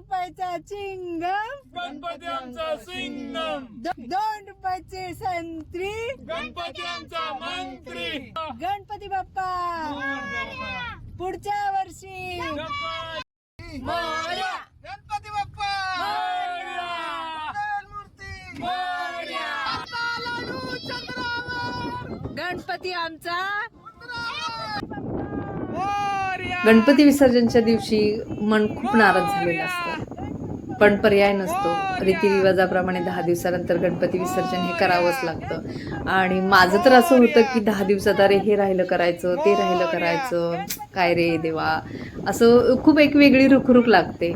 रुपयाचा चिंगम. गणपती आमचा सिंगम. दो- दोन रुपयाचे संत्री. गणपती आमचा मंत्री. गणपती बाप्पा. पुढच्या वर्षी. मोरया. गणपती बाप्पा. मूर्ती गणपती आमचा गणपती विसर्जनच्या दिवशी मन खूप नाराज झालेलं असतं. पण पर्याय नसतो. रीतिरिवाजाप्रमाणे दहा दिवसानंतर गणपती विसर्जन हे करावंच लागतं. आणि माझं तर असं होतं की दहा दिवसात अरे हे राहिलं करायचं ते राहिलं करायचं. काय रे देवा. असं खूप एक वेगळी रुखरुख लागते.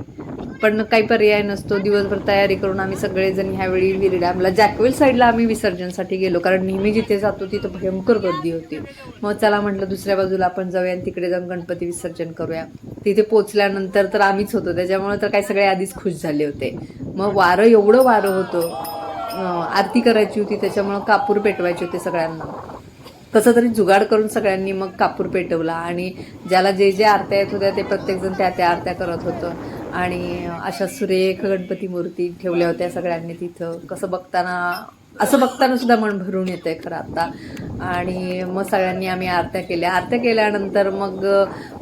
पण काही पर्याय नसतो. दिवसभर तयारी करून आम्ही सगळेजण ह्यावेळी विरी डॅमला जॅकवेल साईडला आम्ही विसर्जनसाठी गेलो. कारण नेहमी जिथे जातो तिथं भयंकर गर्दी होती. मग चला म्हटलं दुसऱ्या बाजूला आपण जाऊया आणि तिकडे जाऊन गणपती विसर्जन करूया. तिथे पोचल्यानंतर तर आम्हीच होतो. त्याच्यामुळे तर काही सगळे आधीच खुश झाले होते. मग वारं एवढं वारं होतं. आरती करायची होती. त्याच्यामुळं कापूर पेटवायचे होते सगळ्यांना. कसं तरी जुगाड करून सगळ्यांनी मग कापूर पेटवला. आणि ज्याला जे जे आरत्या येत होत्या ते प्रत्येकजण त्या त्या आरत्या करत होतं. आणि अशा सुरेख गणपती मूर्ती ठेवल्या होत्या सगळ्यांनी तिथं. कसं बघताना असं बघताना सुद्धा मन भरून येतं आहे खरं आता. आणि मग सगळ्यांनी आम्ही आरत्या केल्या. आरत्या केल्यानंतर मग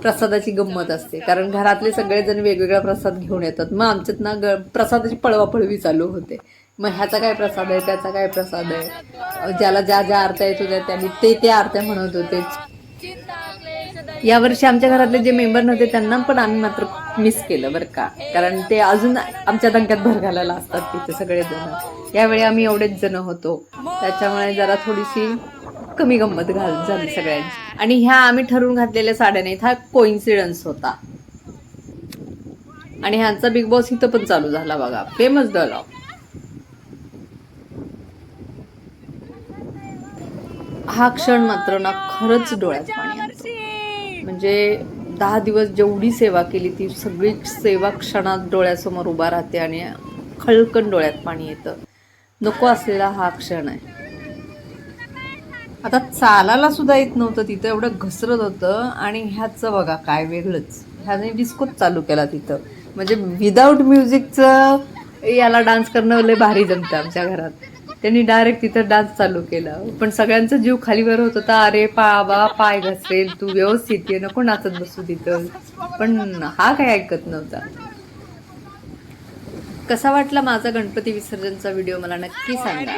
प्रसादाची गंमत असते. कारण घरातले सगळेजण वेगवेगळा प्रसाद घेऊन येतात. मग आमच्यात ना ग प्रसादाची पळवापळवी चालू होते. मग ह्याचा काय प्रसाद आहे? त्याचा काय प्रसाद आहे? ज्याला ज्या ज्या आरत्या येत होत्या त्यांनी ते त्या आरत्या म्हणत होते. यावर्षी आमच्या घरातले जे मेंबर नव्हते त्यांना पण आम्ही मात्र मिस केलं बरं का. कारण ते अजून आमच्या दंक्यात भर घालायला असतात तिथे सगळे जण. यावेळी आम्ही एवढेच जण होतो. त्याच्यामुळे जरा थोडीशी कमी गंमत घाल झाली सगळ्यांची. आणि ह्या आम्ही ठरवून घातलेल्या साड्या नाहीत. हा कोइन्सिडन्स होता. आणि ह्यांचा बिग बॉस इथं पण चालू झाला बघा. फेमस डायलॉग हा क्षण मात्र ना खरंच डोळ्यात पाणी आणतो म्हणजे दहा दिवस जेवढी सेवा केली ती सगळी सेवा क्षणात डोळ्यासमोर उभा राहते आणि खळकन डोळ्यात पाणी येतं. नको असलेला हा क्षण आहे. आता चालायला सुद्धा येत नव्हतं तिथं एवढं घसरत होतं आणि ह्याचं बघा काय वेगळंच. ह्याने डिस्कोच चालू केला तिथं. म्हणजे विदाऊट म्युझिकचं याला डान्स करणं लय भारी जमतं आमच्या घरात. त्यांनी डायरेक्ट तिथं डान्स चालू केला. पण सगळ्यांचा जीव खालीवर होत होता. अरे पा पाय घसरेल तू व्यवस्थित ये नको नाचत बसू तिथं. पण हा काय ऐकत नव्हता. कसा वाटला माझा गणपती विसर्जनचा व्हिडिओ मला नक्की सांगा.